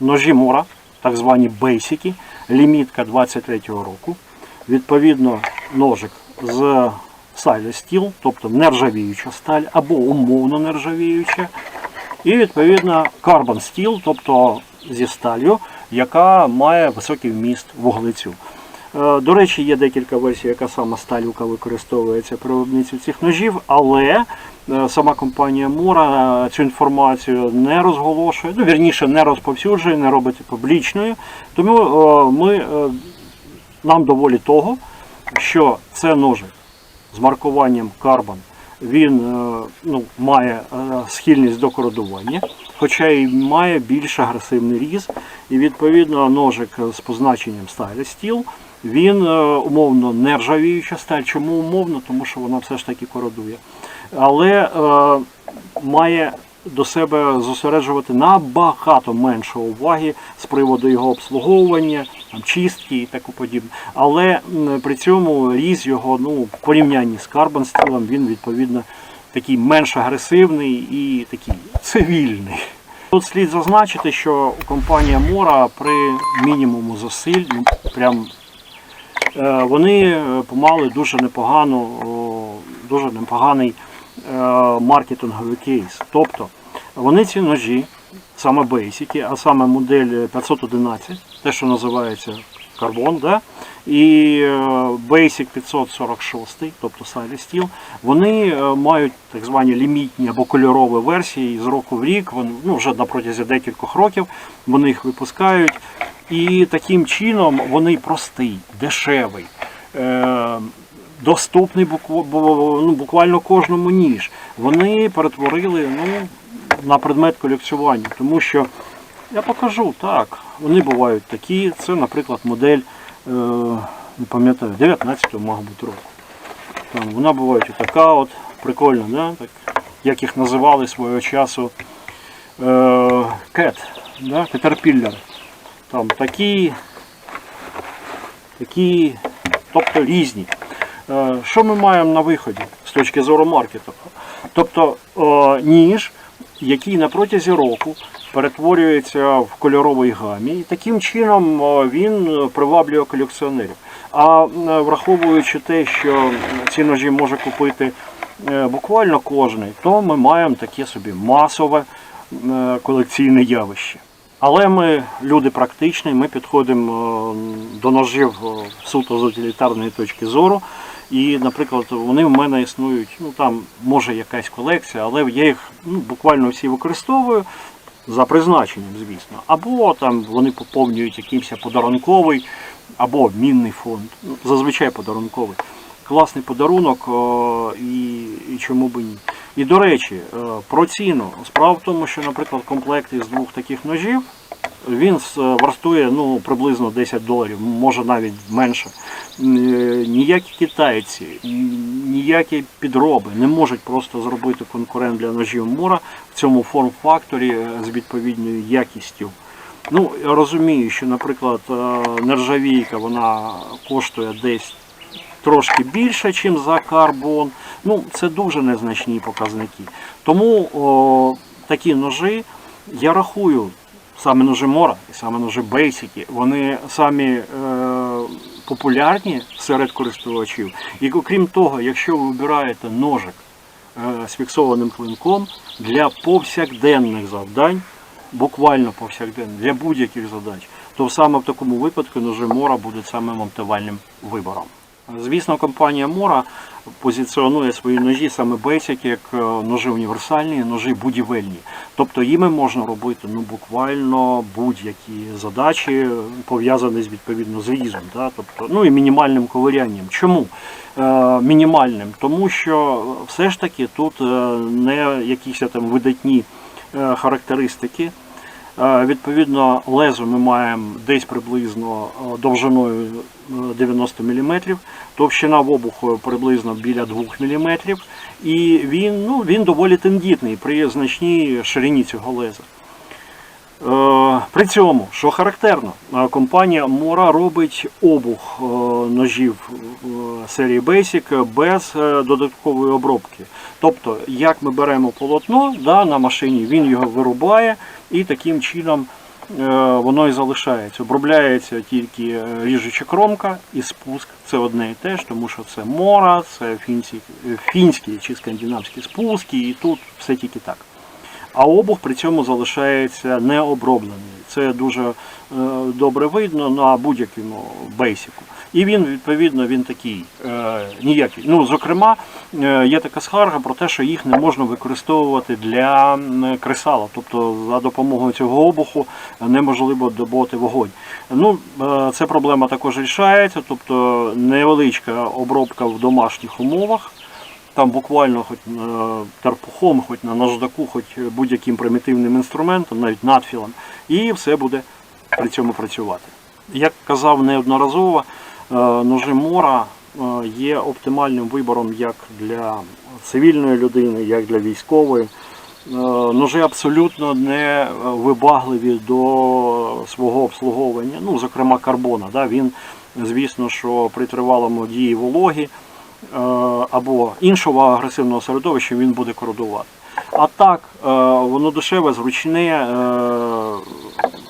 ножі Мура, так звані бейсики, лімітка 23-го року. Відповідно, ножик з сталі стіл, тобто нержавіюча сталь або умовно нержавіюча. І відповідно карбон стіл, тобто зі сталью, яка має високий вміст вуглецю. Е, До речі, є декілька версій, яка сама сталюка використовується при виробництві цих ножів, але е, сама компанія Мура е, цю інформацію не розголошує, ну вірніше не розповсюджує, не робить публічною. Тому ми, нам доволі того, що це ножик з маркуванням Carbon. Він ну, має схильність до кородування, хоча і має більш агресивний різ. І відповідно ножик з позначенням Style Steel, він е, умовно нержавіюча сталь. Чому умовно? Тому що вона все ж таки кородує. Але е, має до себе зосереджувати набагато менше уваги з приводу його обслуговування, там, чистки і таку подібне. Але при цьому різ його ну, в порівнянні з карбон стілом він відповідно такий менш агресивний і такий цивільний. Тут слід зазначити, що компанія Мора при мінімуму зусиль, ну, прям вони е, помали дуже непогану, дуже непоганий е, маркетинговий кейс. Тобто вони ці ножі, саме бейсики, а саме модель 511, те, що називається карбон, да? і е, Basic 546, тобто Silent Steel, вони е, мають так звані лімітні або кольорові версії з року в рік, вони, ну, вже на протязі декількох років вони їх випускають. І таким чином вони простий, дешевий, е, доступний ну, буквально кожному ніж. Вони перетворили ну, на предмет колекціювання, тому що я покажу так. Вони бувають такі. Це, наприклад, модель, е, не пам'ятаю, 19-го, мабуть, року. Там, вона буває така от, прикольна, да? так, як їх називали свого часу е, кет, да? Caterpillar. Там такі, такі, тобто різні. Е, Що ми маємо на виході з точки зору маркету? Тобто е, ніж, який на протязі року перетворюється в кольоровій гамі, і таким чином е, він приваблює колекціонерів. А враховуючи те, що ці ножі може купити буквально кожний, то ми маємо таке собі масове колекційне явище. Але ми люди практичні, ми підходимо е, до ножів е, суто з утилітарної точки зору. І, наприклад, вони в мене існують, ну там може якась колекція, але я їх ну, буквально всі використовую за призначенням, звісно. Або там вони поповнюють якийсь подарунковий, або обмінний фонд. Ну, зазвичай подарунковий. Класний подарунок о, і, і чому би ні. І до речі, е, про ціну. Справа в тому, що, наприклад, комплект із двох таких ножів він вартує ну, приблизно 10 доларів, може навіть менше. Е, Ніякі китайці, ніякі підроби не можуть просто зробити конкурент для ножів Мура в цьому форм-факторі е, з відповідною якістю. Ну, я розумію, що, наприклад, е, нержавійка вона коштує десь трошки більше, ніж за карбон. Ну, це дуже незначні показники. Тому о, такі ножі я рахую, саме ножі Мора і саме ножі Бейсики, вони самі е, популярні серед користувачів. І окрім того, якщо ви вибираєте ножик е, з фіксованим клинком для повсякденних завдань, буквально повсякденних, для будь-яких задач, то саме в такому випадку ножи Мора будуть самим оптимальним вибором. Звісно, компанія Мора позиціонує свої ножі саме Basic як е, ножі універсальні, ножі будівельні. Тобто їми можна робити ну, буквально будь-які задачі, пов'язані з відповідно з різом, да? тобто, ну і мінімальним ковирянням. Чому е, мінімальним? Тому що все ж таки тут е, не якісь там видатні е, характеристики. Е, Відповідно, лезо ми маємо десь приблизно е, довжиною е, 90 мм, товщина в обуху приблизно біля 2 мм, і він, ну, він доволі тендітний при значній ширині цього леза. Е, При цьому, що характерно, е, компанія Мора робить обух е, ножів серії Basic без додаткової обробки. Тобто, як ми беремо полотно да, на машині, він його вирубає і таким чином воно і залишається. Обробляється тільки ріжуча кромка і спуск. Це одне і те ж, тому що це мора, це фінські, фінські чи скандинавські спуски, і тут все тільки так. А обух при цьому залишається необроблений. Це дуже е, добре видно на будь-якому бейсику. І він, відповідно, він такий е, ніякий. Ну, зокрема, е, є така скарга про те, що їх не можна використовувати для кресала. Тобто за допомогою цього обуху неможливо добути вогонь. Ну, е, ця проблема також рішається, тобто невеличка обробка в домашніх умовах. Там буквально хоч е, тарпухом, хоч на наждаку, хоч будь-яким примітивним інструментом, навіть надфілом, і все буде при цьому працювати. Як казав неодноразово, е, ножи мора е, є оптимальним вибором як для цивільної людини, як для військової. Ножи абсолютно не вибагливі до свого обслуговування, ну, зокрема карбона. Да? Він, звісно, що при тривалому дії вологі або іншого агресивного середовища він буде корудувати. А так, е, воно дешеве, зручне, е,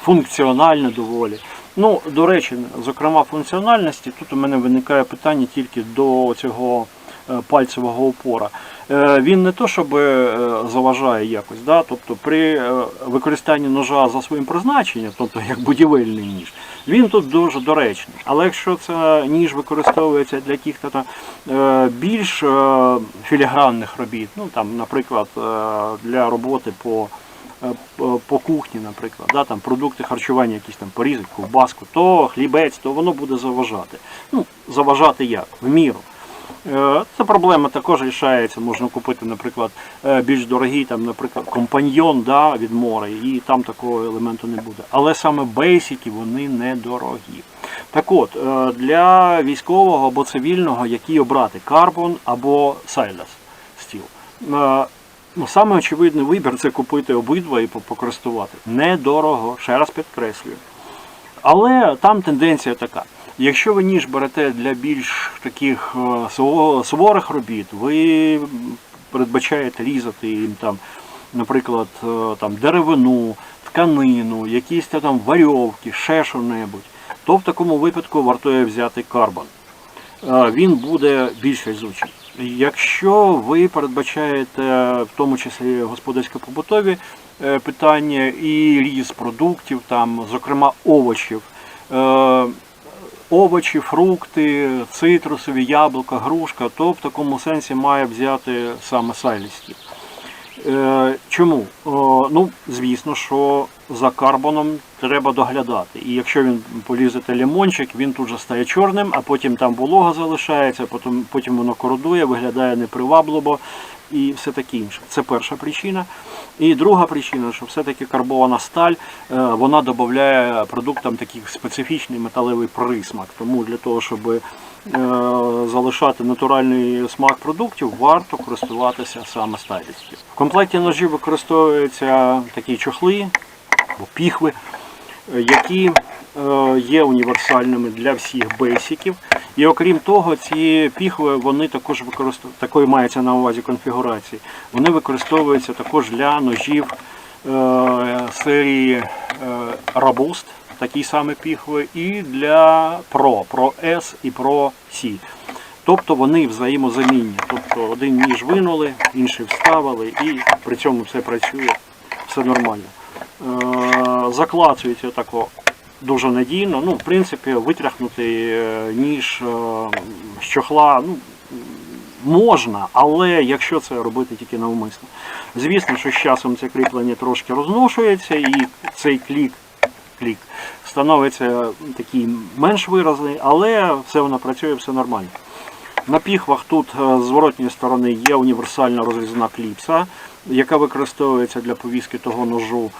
функціональне доволі. Ну, до речі, зокрема функціональності, тут у мене виникає питання тільки до цього е, пальцевого опора. Е, Він не то, щоб е, заважає якось, да? тобто при е, використанні ножа за своїм призначенням, тобто як будівельний ніж, він тут дуже доречний. Але якщо це ніж використовується для е, більш філігранних робіт, ну там, наприклад, для роботи по по- кухні, наприклад, да, там продукти харчування, якісь там порізати, ковбаску, то хлібець, то воно буде заважати. Ну, заважати як? В міру. Е, Ця проблема також рішається. Можна купити, наприклад, е, більш дорогий, там, наприклад, компаньйон да, від мора, і там такого елементу не буде. Але саме бейсики вони недорогі. Так от, е, для військового або цивільного, який обрати карбон або сайлас стіл. Ну, саме очевидний вибір це купити обидва і покористувати. Недорого, ще раз підкреслюю. Але там тенденція така. Якщо ви ніж берете для більш таких е, суворих робіт, ви передбачаєте різати їм там, наприклад, е, там, деревину, тканину, якісь там варьовки, ще що-небудь, то в такому випадку вартує взяти карбон. Е, Він буде більш різучий. Якщо ви передбачаєте в тому числі господарсько-побутові питання і різ продуктів, там, зокрема овочів, овочі, фрукти, цитрусові, яблука, грушка, то в такому сенсі має взяти саме сайлістів. Е, Чому? Ну, звісно, що за карбоном треба доглядати. І якщо він полізете лимончик, він тут же стає чорним, а потім там волога залишається, потім, потім воно кородує, виглядає непривабливо і все таке інше. Це перша причина. І друга причина, що все-таки карбована сталь, е, вона додає продуктам такий специфічний металевий присмак. Тому для того, щоб е, залишати натуральний смак продуктів, варто користуватися саме стайлістю. В комплекті ножів використовуються такі чохли або піхви, е, які е, є універсальними для всіх бейсиків. І окрім того, ці піхви вони також використовуються, такої мається на увазі конфігурації. Вони використовуються також для ножів е, серії е, Robust, такі саме піхви, і для Pro, Pro S і Pro C. Тобто вони взаємозамінні. Тобто один ніж винули, інший вставили, і при цьому все працює, все нормально. Е, Заклацується тако дуже надійно. Ну, в принципі, витряхнути е, ніж е, з чохла ну, можна, але якщо це робити тільки навмисно. Звісно, що з часом це кріплення трошки розношується і цей клік, клік становиться такий менш виразний, але все воно працює, все нормально. На піхвах тут е, з зворотньої сторони є універсальна розрізна кліпса, яка використовується для повіски того ножу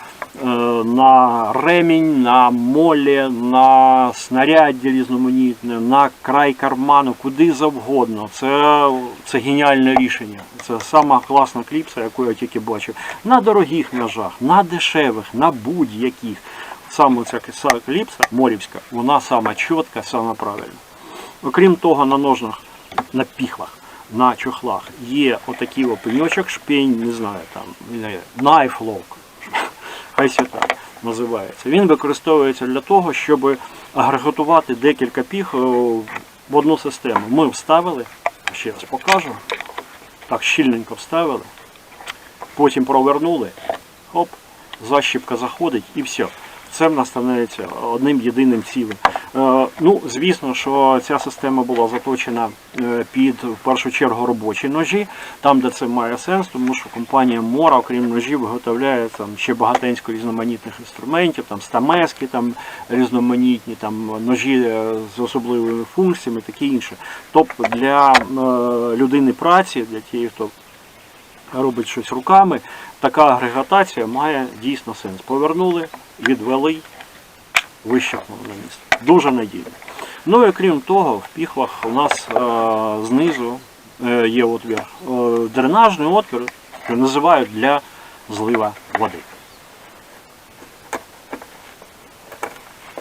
е, на ремінь, на молі, на снаряддя різноманітне, на край карману, куди завгодно. Це, це геніальне рішення. Це сама класна кліпса, яку я тільки бачив. На дорогих ножах, на дешевих, на будь-яких. Саме ця кліпса морівська, вона сама чітка, сама правильна. Окрім того, на ножнах, на піхвах, на чохлах є отакий опеньочок, шпень, не знаю, там, knife lock. хай це так називається. Він використовується для того, щоб агрегатувати декілька піг е, в одну систему. Ми вставили, ще раз покажу. Так, щільненько вставили, потім провернули, хоп, защіпка заходить і все. Це в нас становиться одним єдиним цілим. Е, ну, звісно, що ця система була заточена е, під в першу чергу робочі ножі, там, де це має сенс, тому що компанія Мора, окрім ножів, виготовляє там ще багатенько різноманітних інструментів, там стамески, там різноманітні, там ножі е, з особливими функціями, таке інше. Тобто для людини праці, для тієї, хто робить щось руками, така агрегатація має дійсно сенс. Повернули, відвели, вищахнули на місце. Дуже надійно. Ну і крім того, в піхвах у нас е, знизу е, є отвір, е, дренажний отвір, що називають для злива води.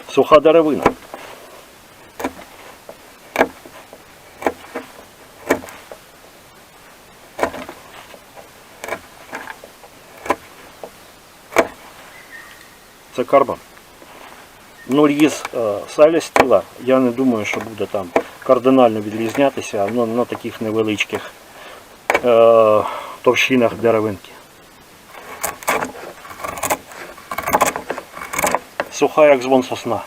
Суха деревина. Це карбон. Нуль із е, саля я не думаю, що буде там кардинально відрізнятися ну, на таких невеличких е, товщинах деревинки. Суха, як звон сосна.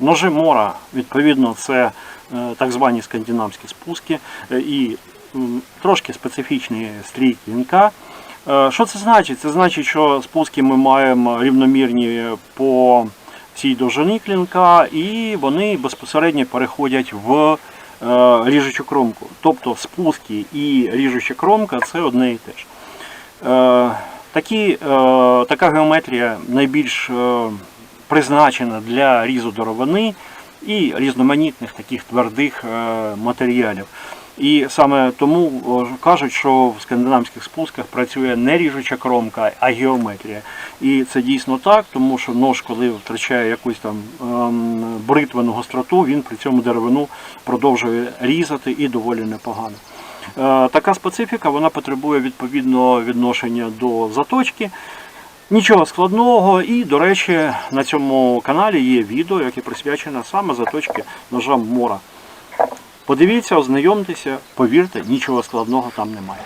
Ножи мора, відповідно, це е, так звані скандинавські спуски е, і трошки специфічні стрій клінка. Е, Що це значить? Це значить, що спуски ми маємо рівномірні по цій довжині клінка, і вони безпосередньо переходять в ріжучу кромку. Тобто спуски і ріжуча кромка це одне і те ж. Такі, така геометрія найбільш призначена для різу деревини і різноманітних таких твердих е, матеріалів. І саме тому кажуть, що в скандинавських спусках працює не ріжуча кромка, а геометрія. І це дійсно так, тому що нож, коли втрачає якусь там ем, бритвену гостроту, він при цьому деревину продовжує різати і доволі непогано. Е, Така специфіка вона потребує відповідного відношення до заточки. Нічого складного, і, до речі, на цьому каналі є відео, яке присвячене саме заточці ножам мора. Подивіться, ознайомтеся, повірте, нічого складного там немає.